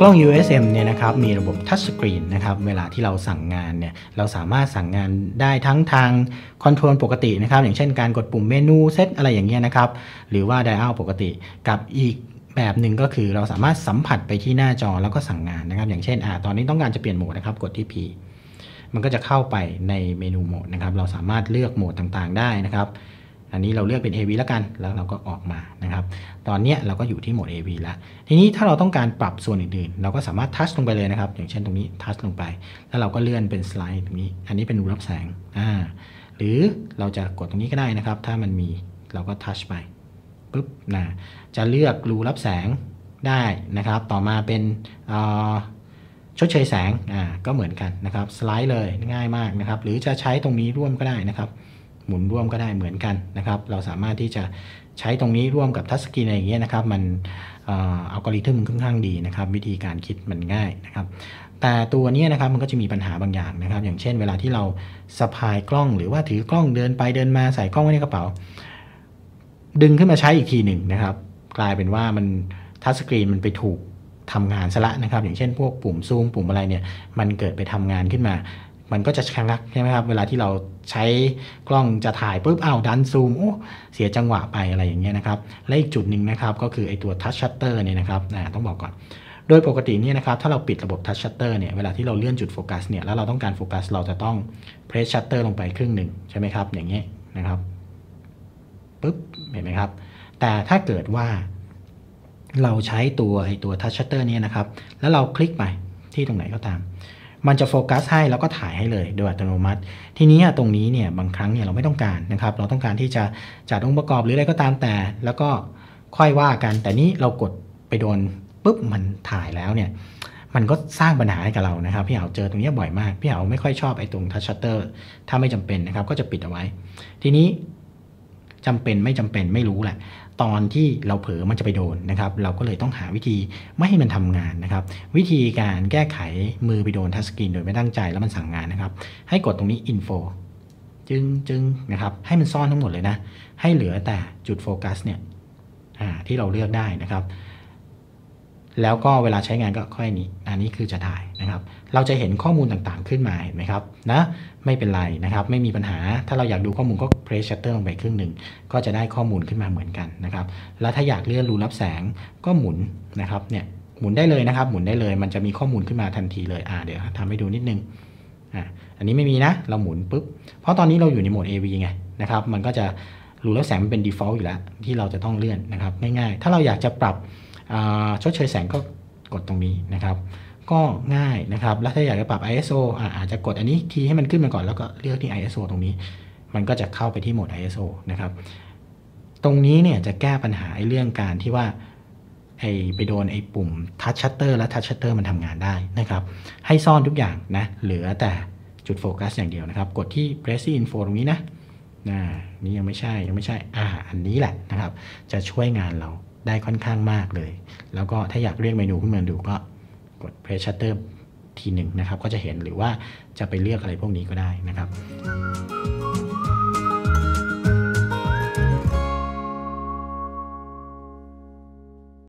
กล้อง USM เนี่ยนะครับมีระบบทัชสกรีนนะครับเวลาที่เราสั่งงานเนี่ยเราสามารถสั่งงานได้ทั้งทางคอนโทรลปกตินะครับอย่างเช่นการกดปุ่มเมนูเซตอะไรอย่างเงี้ยนะครับหรือว่าไดอัลปกติกับอีกแบบหนึ่งก็คือเราสามารถสัมผัสไปที่หน้าจอแล้วก็สั่งงานนะครับ อย่างเช่นอ่าตอนนี้ต้องการจะเปลี่ยนโหมดนะครับกดที่ P มันก็จะเข้าไปในเมนูโหมดนะครับเราสามารถเลือกโหมดต่างๆได้นะครับ อันนี้เราเลือกเป็น AV แล้วกัน แล้วเราก็ออกมานะครับ ตอนนี้เราก็อยู่ที่โหมด AV แล้ว ทีนี้ถ้าเราต้องการปรับส่วนอื่นๆ เราก็สามารถทัชลงไปเลยนะครับ อย่างเช่นตรงนี้ทัชลงไป แล้วเราก็เลื่อนเป็นสไลด์ตรงนี้ อันนี้เป็นรูรับแสง อ่า หรือเราจะกดตรงนี้ก็ได้นะครับ ถ้ามันมีเราก็ทัชไป ปุ๊บนะ จะเลือกรูรับแสงได้นะครับ ต่อมาเป็นชดเชยแสง อ่า ก็เหมือนกันนะครับ สไลด์เลยง่ายมากนะครับ หรือจะใช้ตรงนี้ร่วมก็ได้นะครับ หมุนร่วมก็ได้เหมือนกันนะครับ เราสามารถที่จะใช้ตรงนี้ร่วมกับทัชสกรีนอะไรอย่างเงี้ยนะครับ มันอัลกอริทึมค่อนข้างดีนะครับ วิธีการคิดมันง่ายนะครับ แต่ตัวนี้นะครับมันก็จะมีปัญหาบางอย่างนะครับ อย่างเช่น เวลาที่เราสะพายกล้องหรือว่าถือกล้องเดินไปเดินมาใส่กล้องไว้ในกระเป๋า ดึงขึ้นมาใช้อีกทีหนึ่งนะครับ กลายเป็นว่ามันทัชสกรีนมันไปถูกทำงานซะละนะครับ อย่างเช่นพวกปุ่มซูมปุ่มอะไรเนี่ยมันเกิดไปทำงานขึ้นมา มันก็จะชะงักใช่ไหมครับ เวลาที่เราใช้กล้องจะถ่ายปุ๊บอ้าวดันซูมโอ้เสียจังหวะไปอะไรอย่างเงี้ยนะครับ และอีกจุดหนึ่งนะครับก็คือไอตัวทัชชัตเตอร์เนี่ยนะครับต้องบอกก่อน โดยปกติเนี่ยนะครับถ้าเราปิดระบบทัชชัตเตอร์เนี่ยเวลาที่เราเลื่อนจุดโฟกัสเนี่ยแล้วเราต้องการโฟกัสเราจะต้องเพรสชัตเตอร์ลงไปครึ่งหนึ่งใช่ไหมครับอย่างเงี้ยนะครับปุ๊บเห็นไหมครับ แต่ถ้าเกิดว่าเราใช้ตัวไอตัวทัชชัตเตอร์เนี่ยนะครับแล้วเราคลิกไปที่ตรงไหนก็ตาม มันจะโฟกัสให้แล้วก็ถ่ายให้เลยโดยอัตโนมัติ ทีนี้ตรงนี้เนี่ยบางครั้งเนี่ยเราไม่ต้องการนะครับ เราต้องการที่จะจัดองค์ประกอบหรืออะไรก็ตามแต่ แล้วก็ค่อยว่ากัน แต่นี้เรากดไปโดนปุ๊บมันถ่ายแล้วเนี่ยมันก็สร้างปัญหาให้กับเรานะครับ พี่เหาเจอตรงนี้บ่อยมาก พี่เหาไม่ค่อยชอบไอ้ตรงทัชชัตเตอร์ถ้าไม่จำเป็นนะครับ ก็จะปิดเอาไว้ ทีนี้จำเป็นไม่จำเป็นไม่รู้แหละ ตอนที่เราเผลอมันจะไปโดนนะครับ เราก็เลยต้องหาวิธีไม่ให้มันทำงานนะครับ วิธีการแก้ไขมือไปโดนทัชสกรีนโดยไม่ตั้งใจแล้วมันสั่งงานนะครับ ให้กดตรงนี้ info จึงจึงนะครับ ให้มันซ่อนทั้งหมดเลยนะ ให้เหลือแต่จุดโฟกัสเนี่ยที่เราเลือกได้นะครับ แล้วก็เวลาใช้งานก็ค่อยนี้ อันนี้คือจะถ่ายนะครับ เราจะเห็นข้อมูลต่างๆขึ้นมาเห็นไหมครับนะไม่เป็นไรนะครับ ไม่มีปัญหาถ้าเราอยากดูข้อมูลก็ press shutter ลงไปครึ่งหนึ่งก็จะได้ข้อมูลขึ้นมาเหมือนกันนะครับ แล้วถ้าอยากเลื่อนรูรับแสงก็หมุนนะครับเนี่ยหมุนได้เลยนะครับ หมุนได้เลย มันจะมีข้อมูลขึ้นมาทันทีเลยอ่าเดี๋ยวทำให้ดูนิดนึงอ่าอันนี้ไม่มีนะ เราหมุนปุ๊บเพราะตอนนี้เราอยู่ในโหมด AV ไงนะครับมันก็จะรูรับแสงมันเป็น default อยู่แล้วที่เราจะต้องเลื่อนนะครับง่ายๆถ้าเราอยากจะปรับ ชดเชยแสงก็กดตรงนี้นะครับ ก็ง่ายนะครับ แล้วถ้าอยากจะปรับ ISO อาจจะกดอันนี้ทีให้มันขึ้นมาก่อนแล้วก็เลือกที่ ISO ตรงนี้ มันก็จะเข้าไปที่โหมด ISO นะครับ ตรงนี้เนี่ยจะแก้ปัญหาเรื่องการที่ว่าไอไปโดนไอปุ่มทัชชัตเตอร์และทัชชัตเตอร์มันทำงานได้นะครับ ให้ซ่อนทุกอย่างนะ เหลือแต่จุดโฟกัสอย่างเดียวนะครับ กดที่ press info ตรงนี้นะนะนี่ยังไม่ใช่ยังไม่ใช่อ่าอันนี้แหละนะครับ จะช่วยงานเรา ได้ค่อนข้างมากเลย แล้วก็ถ้าอยากเรียกเมนูขึ้นมาดูก็กด press shutter ทีหนึ่งนะครับ ก็จะเห็นหรือว่าจะไปเลือกอะไรพวกนี้ก็ได้นะครับ